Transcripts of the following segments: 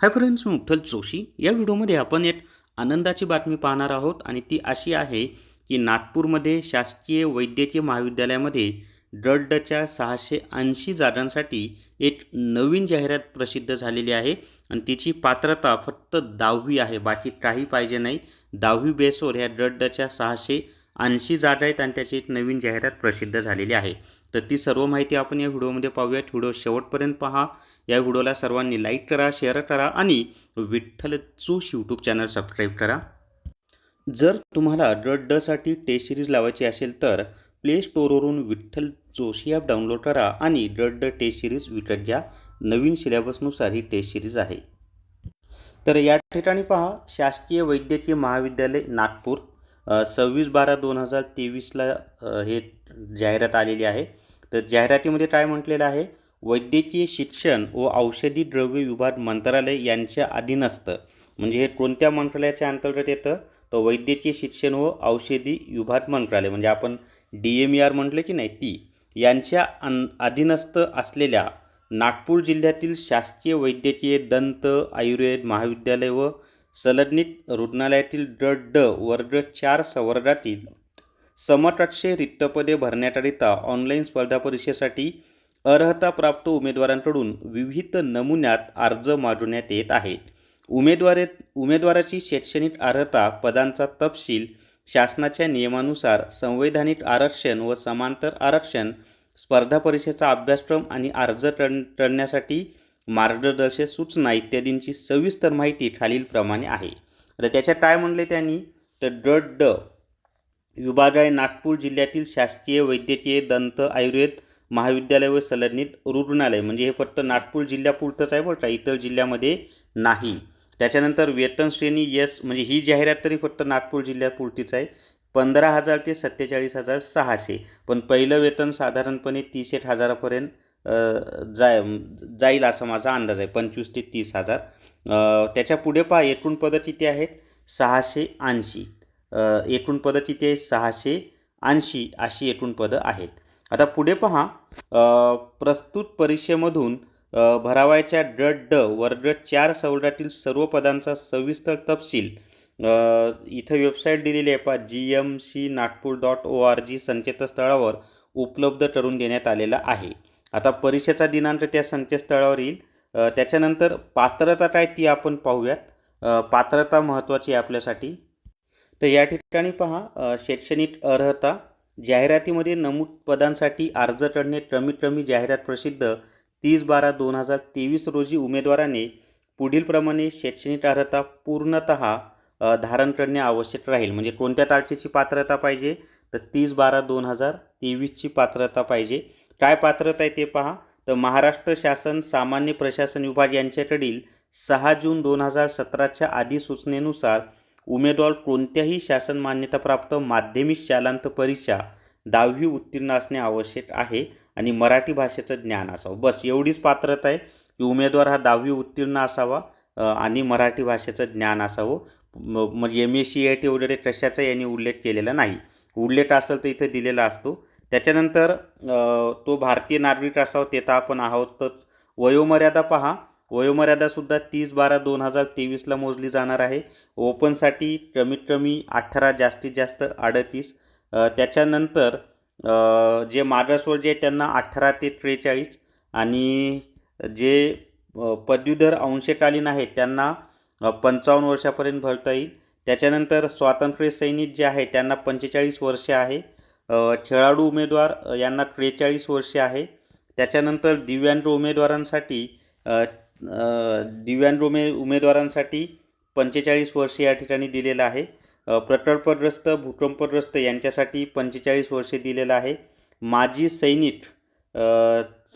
हाय friends मी विठ्ठल जोशी या व्हिडिओमध्ये आपण एक आनंदाची बातमी पाहणार आहोत आणि ती अशी आहे की नागपूरमध्ये शासकीय वैद्यकीय महाविद्यालयामध्ये ड्रडच्या सहाशे ऐंशी जागांसाठी एक नवीन जाहिरात प्रसिद्ध झालेली आहे आणि तिची पात्रता फक्त दहावी आहे बाकी काही पाहिजे नाही. दहावी बेसवर ह्या ड्रडच्या सहाशे ऐंशी जागा आहेत आणि त्याची एक नवीन जाहिरात प्रसिद्ध झालेली आहे. तर ती सर्व माहिती आपण या व्हिडिओमध्ये पाहूयात. व्हिडिओ शेवटपर्यंत पहा. या व्हिडिओला सर्वांनी लाईक करा शेअर करा आणि विठ्ठल चूस यूट्यूब चॅनल सबस्क्राईब करा. जर तुम्हाला ड्रड डसाठी टेस्ट सिरीज लावायची असेल तर प्ले स्टोअरवरून विठ्ठल जोशी ॲप डाउनलोड करा आणि ड्रड ड टेस्ट सिरीज विकत घ्या. नवीन सिलेबसनुसार ही टेस्ट सिरीज आहे. तर या ठिकाणी पहा. शासकीय वैद्यकीय महाविद्यालय नागपूर. सव्वीस बारा दोन हजार तेवीसला हे जाहिरात आलेली आहे. तर जाहिरातीमध्ये काय म्हटलेलं आहे? वैद्यकीय शिक्षण व औषधी द्रव्य विभाग मंत्रालय यांच्या अधीनस्थ. म्हणजे हे कोणत्या मंत्रालयाच्या अंतर्गत येतं? तर वैद्यकीय शिक्षण व औषधी विभाग मंत्रालय. म्हणजे आपण डी एम ई आर म्हटलं की नाही ती. यांच्या अन अधीनस्थ असलेल्या नागपूर जिल्ह्यातील शासकीय वैद्यकीय दंत आयुर्वेद महाविद्यालय व सलग्नित रुग्णालयातील ड ड वर्ग चार संवर्गातील समकक्षे रिक्तपदे भरण्याकरिता ऑनलाईन स्पर्धा परीक्षेसाठी अर्हताप्राप्त उमेदवारांकडून विविध नमुन्यात अर्ज मागवण्यात येत आहेत. उमेदवारे उमेदवाराची शैक्षणिक अर्हता पदांचा तपशील शासनाच्या नियमानुसार संवैधानिक आरक्षण व समांतर आरक्षण स्पर्धा परीक्षेचा अभ्यासक्रम आणि अर्ज कर करण्यासाठी मार्गदर्शक सूचना इत्यादींची सविस्तर माहिती खालीलप्रमाणे आहे. तर त्याच्यात काय म्हणले त्यांनी? तर ड ड विभाग आहे नागपूर जिल्ह्यातील शासकीय वैद्यकीय दंत आयुर्वेद महाविद्यालय व संलग्नित रुग्णालय म्हणजे हे फक्त नागपूर जिल्ह्यापुरतंच आहे बरं का इतर जिल्ह्यामध्ये नाही. त्याच्यानंतर वेतन श्रेणी यस म्हणजे ही जाहिरात तरी फक्त नागपूर जिल्ह्यापुरतीच आहे. पंधरा हजार ते सत्तेचाळीस हजार सहाशे पण पहिलं वेतन साधारणपणे तीस एक हजारापर्यंत जाय जाईल असा माझा अंदाज आहे. पंचवीस ते तीस हजार. त्याच्या पुढे पहा एकूण पदं किती आहेत? सहाशे ऐंशी. एकूण पदं किती आहेत? सहाशे ऐंशी अशी एकूण पदं आहेत. आता पुढे पहा प्रस्तुत परीक्षेमधून भरावायच्या ड ड वर्ग चार सवडातील सर्व पदांचा सविस्तर तपशील इथं वेबसाईट दिलेली आहे पहा G M C Nagpur dot O R G संकेतस्थळावर उपलब्ध करून देण्यात आलेला आहे. आता परीक्षेचा दिनांक त्या संकेतस्थळावर येईल. त्याच्यानंतर पात्रता काय ती आपण पाहूयात. पात्रता महत्त्वाची आहे आपल्यासाठी. तर या ठिकाणी पहा शैक्षणिक अर्हता जाहिरातीमध्ये नमूद पदांसाठी अर्ज करणे कमीत कमी जाहिरात प्रसिद्ध. तीस बारा दोन हजार तेवीस रोजी उमेदवाराने पुढीलप्रमाणे शैक्षणिक अर्हता पूर्णत धारण करणे आवश्यक राहील. म्हणजे कोणत्या तारखेची पात्रता पाहिजे? तर तीस बारा दोन हजार तेवीसची पात्रता पाहिजे. काय पात्रता आहे ते पहा. तर महाराष्ट्र शासन सामान्य प्रशासन विभाग यांच्याकडील सहा जून दोन हजार सतराच्या अधिसूचनेनुसार उमेदवार कोणत्याही शासन मान्यताप्राप्त माध्यमिक शालांत परीक्षा दहावी उत्तीर्ण असणे आवश्यक आहे आणि मराठी भाषेचं ज्ञान असावं. बस एवढीच पात्रता आहे की उमेदवार हा दहावी उत्तीर्ण असावा आणि मराठी भाषेचं ज्ञान असावं. मग M S C I T वगैरे कशाचा यांनी उल्लेख केलेला नाही. उल्लेख असेल तर इथं दिलेला असतो. त्याच्यानंतर तो भारतीय नागरिक असावा ते तर आपण आहोतच. वयोमर्यादा पहा. वयोमर्यादासुद्धा तीस बारा दोन हजार तेवीसला मोजली जाणार आहे. ओपनसाठी कमीत कमी अठरा जास्तीत जास्त अडतीस. त्याच्यानंतर जे मागासवर्ग आहे त्यांना अठरा ते त्रेचाळीस. आणि जे पदवीधर अंशकालीन आहेत त्यांना पंचावन्न वर्षापर्यंत भरता येईल. त्याच्यानंतर स्वातंत्र्य सैनिक जे आहे त्यांना पंचेचाळीस वर्षे आहे. खेळाडू उमेदवार यांना त्रेचाळीस वर्षे आहे. त्याच्यानंतर दिव्यांग उमेदवारांसाठी दिव्यांग उमे उमेदवारांसाठी पंचेचाळीस वर्षे या ठिकाणी दिलेलं आहे. प्रकल्पग्रस्त भूकंपग्रस्त यांच्यासाठी पंचेचाळीस वर्षे दिलेलं आहे. माजी सैनिक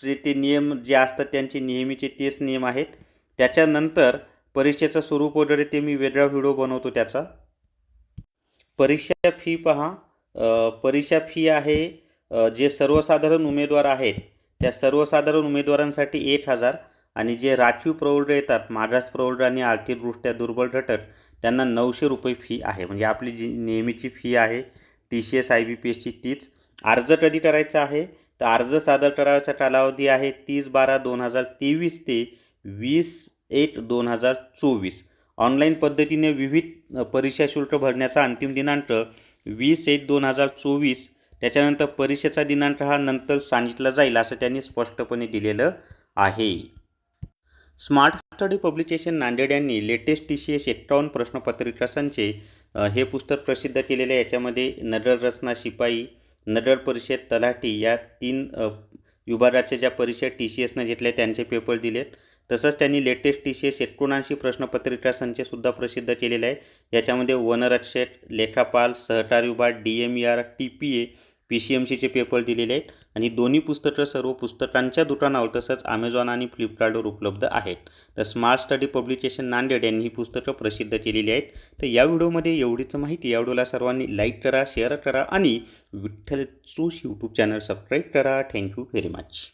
जे ते नियम जे असतात त्यांचे नेहमीचे तेच नियम आहेत. त्याच्यानंतर परीक्षेचं स्वरूप वगैरे ते मी वेगळा व्हिडिओ बनवतो त्याचा. परीक्षा फी पहा परीक्षा फी आहे जे सर्वसाधारण उमेदवार आहेत त्या सर्वसाधारण उमेदवारांसाठी एक हजार आणि जे राखीव प्रौढ येतात मागास प्रौढ आणि आर्थिकदृष्ट्या दुर्बल घटक त्यांना नऊशे रुपये फी आहे. म्हणजे आपली जी नेहमीची फी आहे T C S I B P एसची तीच. अर्ज कधी करायचा आहे? तर अर्ज सादर करायचा कालावधी आहे तीस बारा दोन हजार तेवीस ते वीस एक दोन हजार चोवीस. ऑनलाईन पद्धतीने विविध परीक्षा शुल्क भरण्याचा अंतिम दिनांक वीस एक दोन हजार चोवीस त्याच्यानंतर परीक्षेचा दिनांक हा नंतर सांगितला जाईल असं त्यांनी स्पष्टपणे दिलेलं आहे. स्मार्ट स्टडी पब्लिकेशन नांदेड यांनी लेटेस्ट टी सी एस एक्कावन्न प्रश्नपत्रिका संचे हे पुस्तक प्रसिद्ध केलेले आहे. याच्यामध्ये नडर रचना शिपाई नगर परिषद तलाठी या तीन विभागाच्या ज्या परीक्षा टी सी एसनं घेतल्या त्यांचे पेपर दिलेत. तसंच त्यांनी लेटेस्ट टी सी एस एकोणऐंशी प्रश्नपत्रिका संचसुद्धा प्रसिद्ध केलेले आहे. याच्यामध्ये वनरक्षक लेखापाल सहकार विभाग D M E R T P A P C M सीचे पेपर दिलेले आहेत. आणि दोन्ही पुस्तकं सर्व पुस्तकांच्या दुकानावर तसंच अमेझॉन आणि फ्लिपकार्टवर उपलब्ध आहेत. तर स्मार्ट स्टडी पब्लिकेशन नांदेड यांनी ही पुस्तकं प्रसिद्ध केलेली आहेत. तर या व्हिडिओमध्ये एवढीच माहिती. या व्हिडिओला सर्वांनी लाईक करा शेअर करा आणि Vitthal Joshi YouTube channel subscribe करा. Thank you very much